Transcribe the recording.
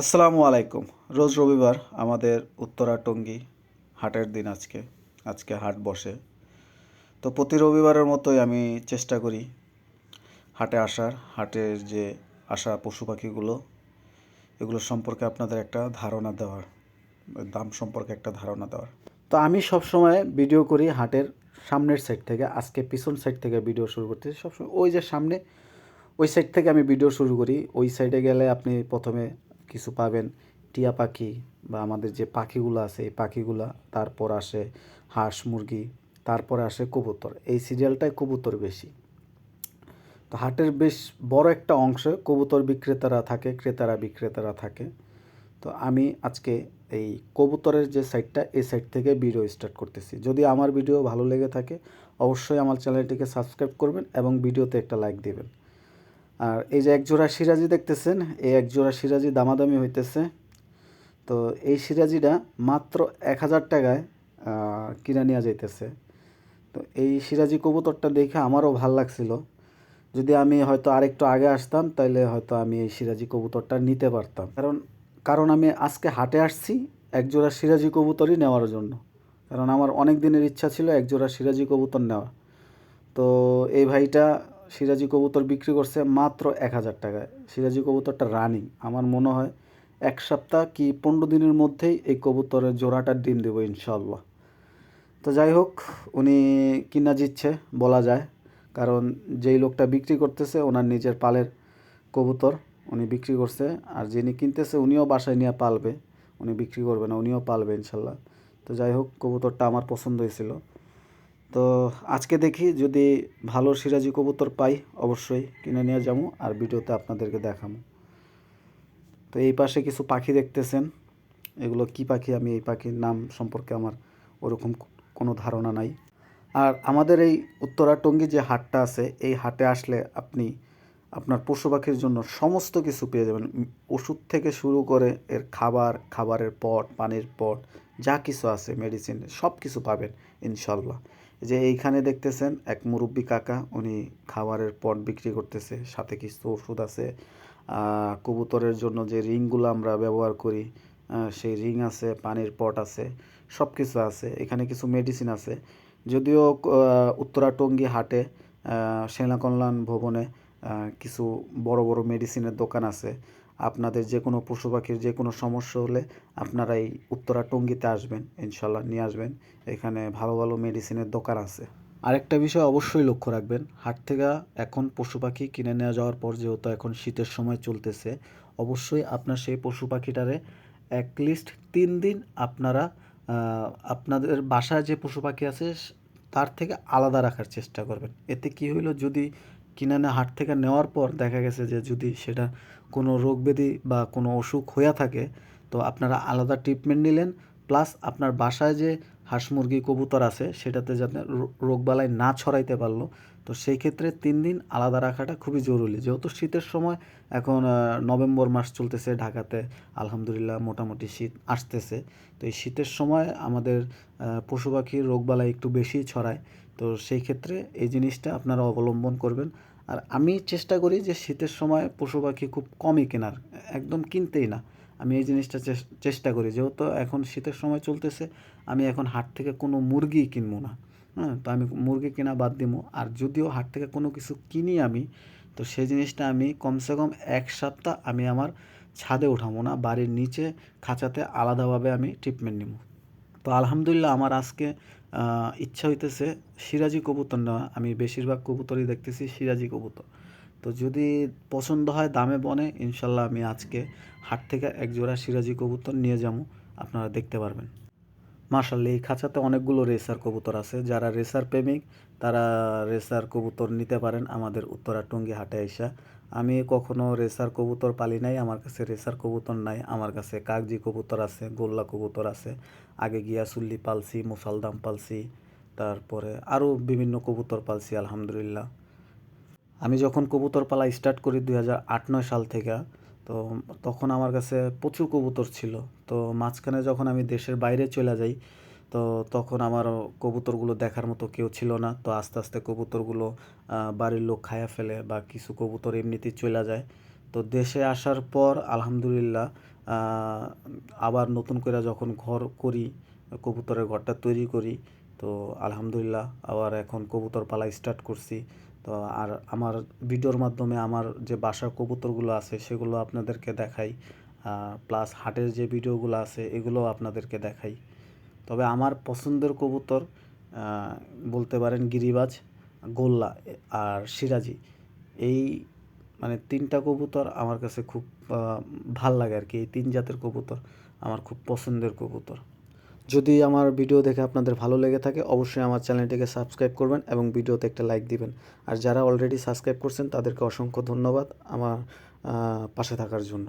আসসালামু আলাইকুম। রোজ রবিবার আমাদের উত্তরা টঙ্গী হাটের দিন আজকে। আজকে হাট বসে। তো প্রতি রবিবারের মতোই আমি চেষ্টা করি হাটে আসার। হাটের যে আসা পশু পাখিগুলো, এগুলো সম্পর্কে আপনাদের একটা ধারণা দেওয়ার, দাম সম্পর্কে একটা ধারণা দেওয়ার। তো আমি সবসময় ভিডিও করি হাটের সামনের সাইড থেকে, আজকে পিছন সাইড থেকে ভিডিও শুরু করতেছি। সবসময় ওই যে সামনে, ওই সাইড থেকে আমি ভিডিও শুরু করি। ওই সাইডে গেলে আপনি প্রথমে কিছু পাবেন। টিয়া পাখি বা আমাদের যে পাখিগুলো আছে, এই পাখিগুলা, তারপর আসে হাঁস মুরগি, তারপরে আসে কবুতর। এই সিরিয়ালটায় কবুতর বেশি। তো হাটের বেশ বড় একটা অংশে কবুতর বিক্রেতারা থাকে, ক্রেতারা বিক্রেতারা থাকে। তো আমি আজকে এই কবুতরের যে সাইটটা, এই সাইট থেকে ভিডিও স্টার্ট করতেছি। যদি আমার ভিডিও ভালো লেগে থাকে, অবশ্যই আমার চ্যানেলটিকে সাবস্ক্রাইব করবেন এবং ভিডিওতে একটা লাইক দিবেন। আর এই যে একজোড়া সিরাজি দেখতেছেন, এই একজোড়া সিরাজি দামাদামি হইতেছে। তো এই সিরাজিটা মাত্র এক হাজার টাকায় কিনে নেওয়া যাইতেছে। তো এই সিরাজি কবুতরটা দেখে আমারও ভালো লাগছিল। যদি আমি হয়তো আরেকটু আগে আসতাম তাহলে হয়তো আমি এই সিরাজি কবুতরটা নিতে পারতাম। কারণ কারণ আমি আজকে হাটে আসছি একজোড়া সিরাজি কবুতরই নেওয়ার জন্য। কারণ আমার অনেক দিনের ইচ্ছা ছিল একজোড়া সিরাজি কবুতর নেওয়া তো এই ভাইটা সিরাজি কবুতর বিক্রি করছে মাত্র এক হাজার টাকায়। সিরাজি কবুতরটা রানিং। আমার মনে হয় এক সপ্তাহ কি পনেরো দিনের মধ্যেই এই কবুতরের জোড়াটা ডিম দেবো ইনশাল্লাহ তো যাই হোক, উনি কিনা জিতছে বলা যায়। কারণ যেই লোকটা বিক্রি করতেছে, ওনার নিজের পালের কবুতর উনি বিক্রি করছে। আর যিনি কিনতেছে, উনিও বাসায় নিয়ে পালবে। উনি বিক্রি করবে না, উনিও পালবে ইনশাল্লাহ তো যাই হোক, কবুতরটা আমার পছন্দ হয়েছিল তো আজকে দেখি যদি ভালো সিরাজি কবুতর পাই, অবশ্যই কিনে নিয়ে যাব আর ভিডিওতে আপনাদেরকে দেখাবো। তো এই পাশে কিছু পাখি দেখতেছেন। এগুলো কি পাখি? আমি এই পাখির নাম সম্পর্কে আমার ওরকম কোনো ধারণা নাই। আর আমাদের এই উত্তরা টঙ্গী যে হাটটা আছে, এই হাটে আসলে আপনি আপনার পশু পাখির জন্য সমস্ত কিছু পেয়ে যাবেন। ওষুধ থেকে শুরু করে এর খাবার, খাবারের পট, পানির পট যা কিছু আছে মেডিসিন সব কিছু পাবেন, ইনশাল্লাহ। যে এইখানে দেখতেছেন এক মুরব্বী কাকা, উনি খাবারের পট বিক্রি করতেছে, সাথে কিছু ওষুধ আছে। কবুতরের জন্য যে রিংগুলো আমরা ব্যবহার করি সেই রিং আছে, পানির পট আছে, সব কিছু আছে। এখানে কিছু মেডিসিন আছে। যদিও উত্তরা টঙ্গী হাটে সেনা কল্যাণ ভবনে কিছু বড় বড় মেডিসিনের দোকান আছে। আপনাদের যে কোনো পশু পাখির যে কোনো সমস্যা হলে আপনারা এই উত্তরা টঙ্গিতে আসবেন, ইনশাল্লাহ নিয়ে আসবেন। এখানে ভালো ভালো মেডিসিনের দোকান আছে। আরেকটা বিষয় অবশ্যই লক্ষ্য রাখবেন, হাট থেকে এখন পশু পাখি কিনে নেওয়া যাওয়ার পর যেহেতু এখন শীতের সময় চলতেছে, অবশ্যই আপনার সেই পশু পাখিটারে অ্যাটলিস্ট তিন দিন আপনারা আপনাদের বাসায় যে পশু পাখি আছে, তার থেকে আলাদা রাখার চেষ্টা করবেন। এতে কি হইল, যদি কিনে হাট থেকে নেওয়ার পর দেখা গেছে যে যদি সেটা কোনো রোগ ব্যাধি বা কোনো অসুখ হইয়া থাকে, তো আপনারা আলাদা ট্রিটমেন্ট নিলেন প্লাস আপনার বাসায় যে হাঁস মুরগি কবুতর আছে, সেটাতে যাতে রোগবালাই না ছড়াইতে পারল, তো সেই ক্ষেত্রে তিন দিন আলাদা রাখাটা খুবই জরুরি। যেহেতু শীতের সময় এখন নভেম্বর মাস চলতেছে ঢাকাতে, আলহামদুলিল্লাহ মোটামুটি শীত আসতেছে, তো এই শীতের সময় আমাদের পশু পাখির রোগবালাই একটু বেশি ছড়ায়, তো সেই ক্ষেত্রে এই জিনিসটা আপনারা অবলম্বন করবেন। আর আমি চেষ্টা করি যে শীতের সময় পশু পাখি খুব কমই কেনার, একদম কিনতেই না। আমি এই জিনিসটা চেষ্টা করি। যেহেতু এখন শীতের সময় চলতেছে, আমি এখন হাট থেকে কোনো মুরগি কিনবো না। হ্যাঁ তো আমি মুরগি কেনা বাদ দিব। আর যদিও হাট থেকে কোনো কিছু কিনি আমি, তো সেই জিনিসটা আমি কমসে কম এক সপ্তাহ আমি আমার ছাদে উঠাবো না, বাড়ির নিচে খাঁচাতে আলাদাভাবে আমি ট্রিটমেন্ট নিব। তো আলহামদুলিল্লাহ আমার আজকে ইচ্ছা হইতেছে সিরাজি কবুতর নেওয়া আমি বেশিরভাগ কবুতরই দেখতেছি সিরাজি কবুতর। তো যদি পছন্দ হয় দামে বনে, ইনশাল্লাহ আমি আজকে হাট থেকে এক জোড়া সিরাজি কবুতর নিয়ে যাব। আপনারা দেখতে পারবেন। মার্শাল্লাহ এই খাঁচাতে অনেকগুলো রেসার কবুতর আছে। যারা রেসার প্রেমিক, তারা রেসার কবুতর নিতে পারেন আমাদের উত্তরা টঙ্গী হাটে আইসা। আমি কখনো রেসার কবুতর পালি নাই, আমার কাছে রেসার কবুতর নাই, আমার কাছে কাগজি কবুতর আছে, গোল্লা কবুতর আছে, আগে গিয়াসুল্লি পালছি মুসালদাম পালছি, তারপরে আরও বিভিন্ন কবুতর পালছি, আলহামদুলিল্লাহ। আমি যখন কবুতর পালা স্টার্ট করি দুই হাজার আট, নয় সাল থেকে, তো তখন আমার কাছে প্রচুর কবুতর ছিল, তো মাঝখানে যখন আমি দেশের বাইরে চলে যাই তো তখন আমার কবুতরগুলো দেখার মতো কেউ ছিল না। তো আস্তে আস্তে কবুতরগুলো বাড়ির লোক খায়া ফেলে বা কিছু কবুতর এমনিতেই চলে যায়। তো দেশে আসার পর আলহামদুলিল্লাহ আবার নতুন করে যখন ঘর করি, কবুতরের ঘরটা তৈরি করি, তো আলহামদুলিল্লাহ আবার এখন কবুতর পালা স্টার্ট করছি। তো আর আমার ভিডিওর মাধ্যমে আমার যে বাসার কবুতরগুলো আছে সেগুলো আপনাদেরকে দেখাই প্লাস হাটের যে ভিডিওগুলো আছে এগুলোও আপনাদেরকে দেখাই। তবে আমার পছন্দের কবুতর বলতে পারেন গিরিবাজ, গোল্লা আর সিরাজি। এই মানে তিনটা কবুতর আমার কাছে খুব ভালো লাগে আর কি। এই তিন জাতের কবুতর আমার খুব পছন্দের কবুতর। যদি আমার ভিডিও দেখে আপনাদের ভালো লেগে থাকে, অবশ্যই আমার চ্যানেলটিকে সাবস্ক্রাইব করবেন এবং ভিডিওতে একটা লাইক দিবেন। আর যারা অলরেডি সাবস্ক্রাইব করছেন, তাদেরকে অসংখ্য ধন্যবাদ আমার পাশে থাকার জন্য।